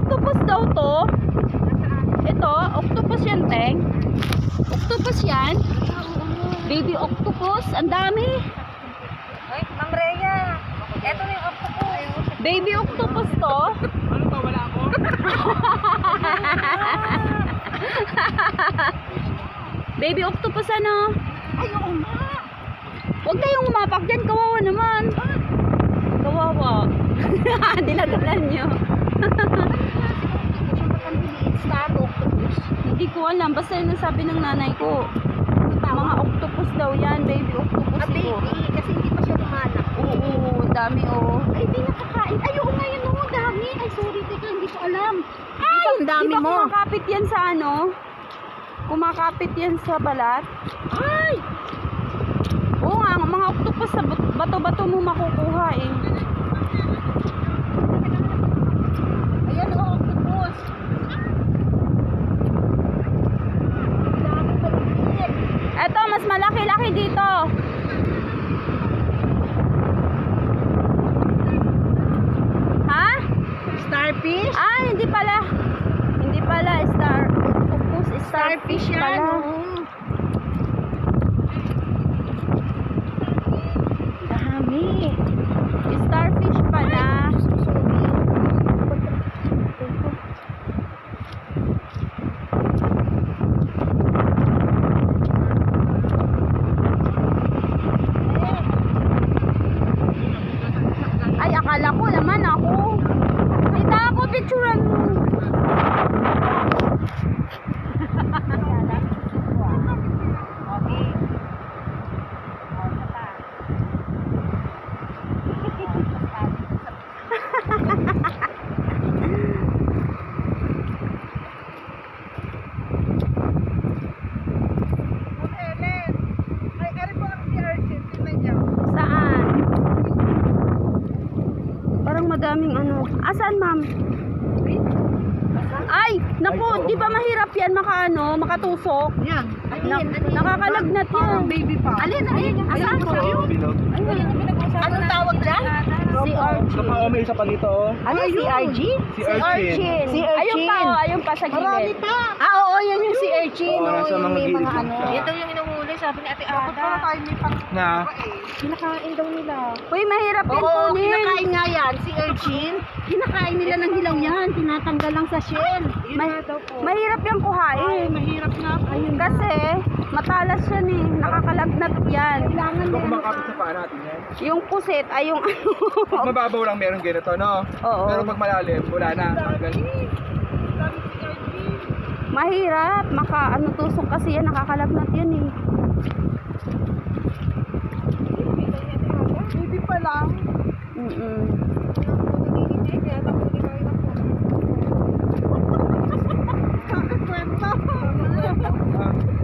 Octopus daw to. Ito, octopus yan, Teng. Octopus yan. Baby octopus. Ang dami. Ay, Ma'am Rhea. Eto na yung octopus. Baby octopus to. Ano pa, wala ako? Baby octopus ano? Ay, oo nga. Huwag kayong umapak dyan. Kawawa naman. Kawawa. Dinagalan nyo. Hindi ko alam. Basta yun ang sabi ng nanay ko. Mga octopus daw yan. Baby octopus Ah, baby. Kasi hindi pa siya lumalak. Oo, dami oh. Ay, di nakakain. Ay, oo nga yun. Oo, dami. Ay, sorry. Teka, hindi ko alam. Ay, ang dami di ba mo. kumakapit yan sa ano? Kumakapit yan sa balat? Ay! Oo nga, ang mga octopus sa bat- bato-bato mo makukuha eh. Ayan, oh, octopus. Eto, mas malaki-laki dito. Ha? Starfish? Ah, hindi pala. Hindi pala, star. Octopus, starfish Starfish yan. pala. oo. Dami. Starfish pala. Ay, akala ko naman ako. Kita ako, picturean mo. Saan? Parang madaming ano. Asan, ma'am? Ay, naku, di ba mahirap yan makaano, makatusok? Yan. Na, nakakalagnat yan. baby pa. Alin, alin. Asan ko? Anong tawag dyan? Si Archie. Sa pa, oh, may isa pa dito, oh. Ano, si RG? Si Archin. Si Urchin. Ayun pa, oh, ayun pa sa gilid. pa. Ah, oo, yan yung si Urchin. Oo, nasa yung mga gilid ano. Ito yung inuhuli, sabi ni Ate Ada. Na, Kinakain daw nila. Uy, mahirap yan Oo, kunin. kinakain nga yan. Si Urchin, kinakain nila ng hilaw yan. Tinatanggal lang sa shell. Ma- mahirap yung kuhain. mahirap nga. Ayun. Kasi, matalas yan eh. Nakakalagnat yan. Kailangan ito na kumakapit sa paa natin yan. Yung pusit ay yung Pag mababaw lang meron ganito, no? Oo. Pero pag malalim, wala na. Mahirap. Maka, ano, tusok kasi yan. Nakakalagnat yan eh. Baby pa lang. Mm-mm. Ah,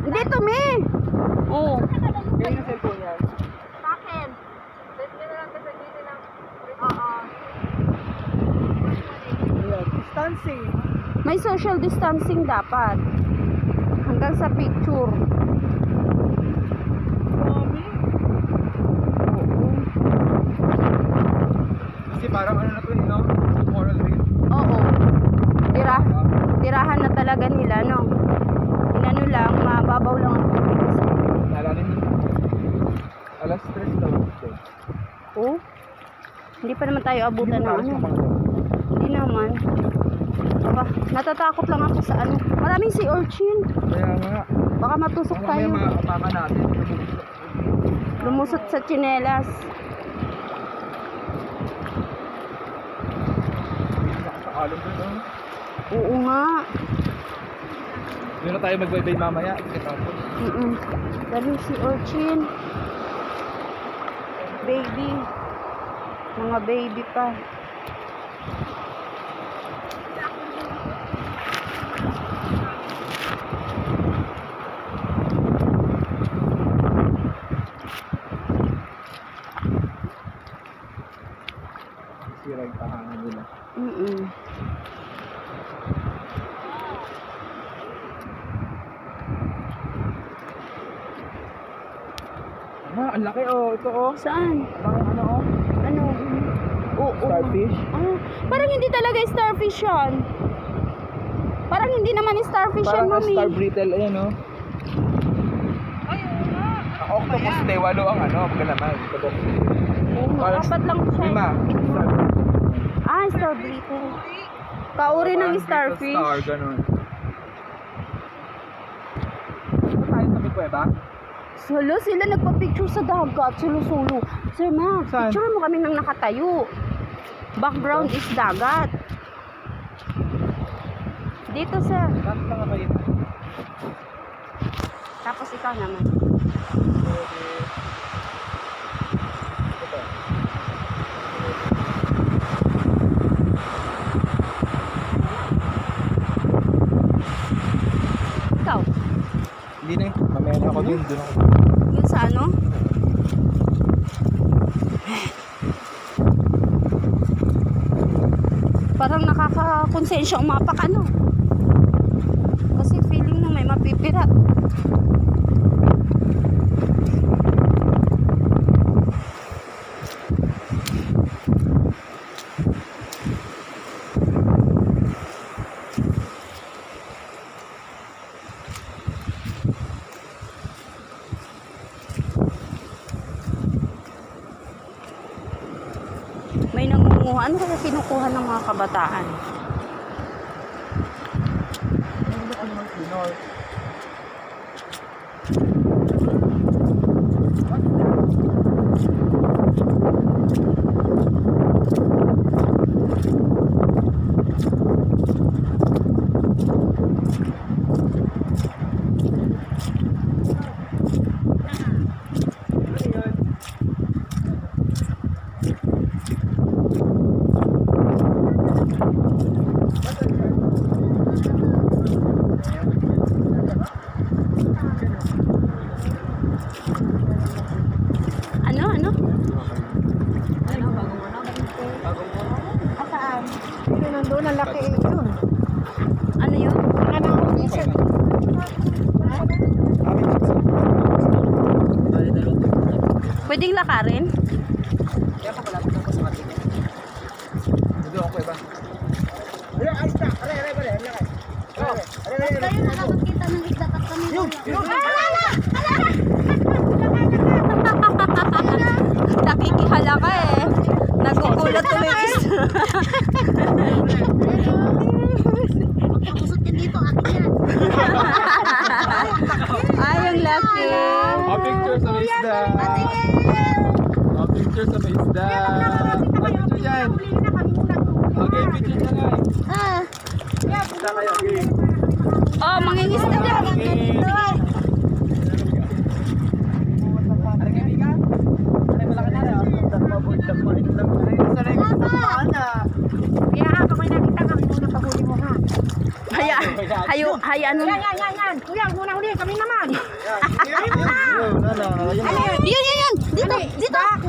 Hindi, tumi. Oo. Ganyan yung cellphone yan. Ayan, distancing. May social distancing dapat. Hanggang sa picture. Mami. Kasi parang ano na to, eh, no? Coral reef. Oo. Tira, tirahan na talaga nila, no? Inano lang, mababaw lang ang tubig kasi. Nalalim. Alas 3 daw. Oh, Hindi pa naman tayo abutan ng ano. Hindi naman. Baka, natatakot lang ako sa ano. Maraming sea urchin. Kaya nga. Baka matusok tayo. mamaya maapakan natin. Lumusot sa doon. oh. Oo nga. Doon na tayo magbaybay mamaya. Mm-mm. Daming sea urchin. Baby. Mga baby pa. Tahanan nila. Mm-mm. Ah, ang laki oh. Ito oh. Saan? Ang laki ano oh. Ano? Oo. Starfish. Ah, parang hindi talaga starfish yan. Parang hindi naman starfish yan, Parang mami. star brittle. Ayan oh. Ang octopus de, walo ang ano, magkalaman. Oo, Parang apat lang siya. Lima. Star Ah, star brittle. Kauri ng starfish. Star, ganun. Ito tayo sa may kuweba? Solo, sila nagpa-picture sa dagat, sulo-sulo. Sir Max, Saan? picture mo kami nang nakatayo. Background is dagat. Dito, sir. Bakit lang kayo? Tapos ikaw naman. Ikaw. Hindi na eh. Mamaya na ako din. Doon ako. Yun sa ano? Parang nakaka-konsensya umapak ano. Kasi feeling mo may mapipirat. May nangunguha. Ano kaya kinukuha ng mga kabataan? Pinor. Ano? Ano? Saan? Yun, nandun, ang laki eh, yun. Ano yun? Ano, isa. Pwedeng lakarin? Kaya pa pala, ito ko sa atin. Hindi ako kuweba. Ayun, ayos na. Aray, aray, aray, aray. Aray, aray, aray. Kayo nakakakita ng isda at kami Yun, yun. Nakikihala ka eh. Nagkukulat tuloy isa. Magpapusot ka dito, akin yan. Ay, ang laki. Oh, picture sa may isda. Oh, picture sa may isda. Oh, picture yan. Okay, picture na nga. Ah, Isda kayo, okay. Oh, mangingisda. Ano? Ano na yan? Isa na mo hayo, haya ano. Yan, yan, yan, yan. Kuya, muna huli, kami naman. Yun, yun, yun. Dito, dito.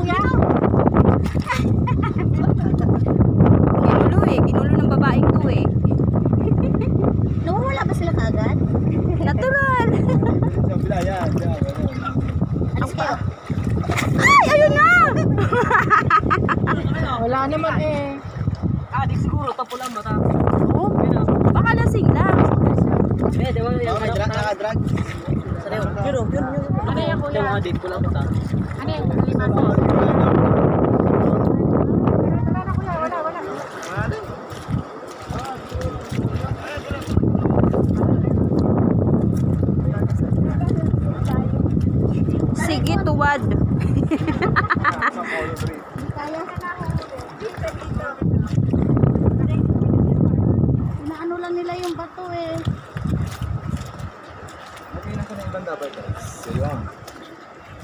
drag. Seryo. Yun o, yun, yun. Ano yan, kuya? Yung mga date ko lang kita. Ano yan, lima ko? Sige, tuwad. Kaya ka na ako. Dito, dito. Guys. So yun.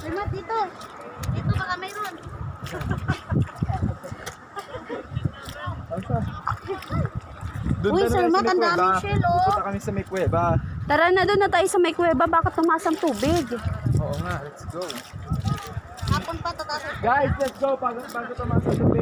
Sir Matt, dito. Dito baka mayroon. Asa? Doon Uy, Sir Matt, sa ang may daming shell, oh. Pupunta kami sa may kuweba. Tara na doon na tayo sa may kuweba. Baka tumaas ang tubig. Oo nga, let's go. Hapon pa tataas. Guys, let's go. Bago, bago tumasa sa tubig.